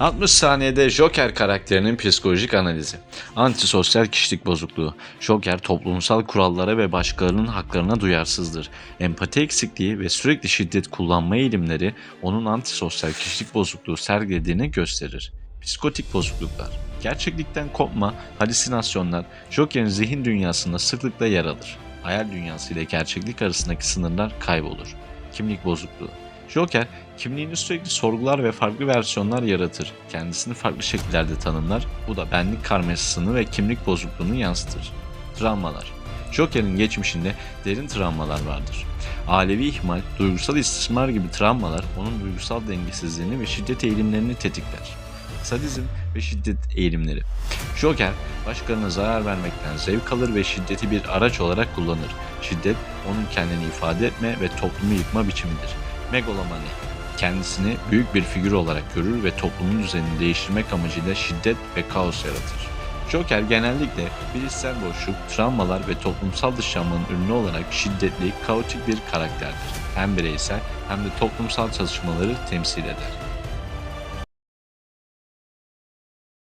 60 saniyede Joker karakterinin psikolojik analizi. Antisosyal kişilik bozukluğu. Joker toplumsal kurallara ve başkalarının haklarına duyarsızdır. Empati eksikliği ve sürekli şiddet kullanma eğilimleri onun antisosyal kişilik bozukluğu sergilediğini gösterir. Psikotik bozukluklar. Gerçeklikten kopma, halüsinasyonlar Joker'in zihin dünyasında sıklıkla yer alır. Hayal dünyası ile gerçeklik arasındaki sınırlar kaybolur. Kimlik bozukluğu. Joker kimliğini sürekli sorgular ve farklı versiyonlar yaratır. Kendisini farklı şekillerde tanımlar. Bu da benlik karmaşasını ve kimlik bozukluğunu yansıtır. Travmalar. Joker'in geçmişinde derin travmalar vardır. Ailevi ihmal, duygusal istismar gibi travmalar onun duygusal dengesizliğini ve şiddet eğilimlerini tetikler. Sadizm ve şiddet eğilimleri. Joker, başkalarına zarar vermekten zevk alır ve şiddeti bir araç olarak kullanır. Şiddet, onun kendini ifade etme ve toplumu yıkma biçimidir. Megalomani, kendisini büyük bir figür olarak görür ve toplumun düzenini değiştirmek amacıyla şiddet ve kaos yaratır. Joker genellikle bilişsel boşluk, travmalar ve toplumsal dışlanmanın ürünü olarak şiddetli, kaotik bir karakterdir. Hem bireysel hem de toplumsal çalışmaları temsil eder.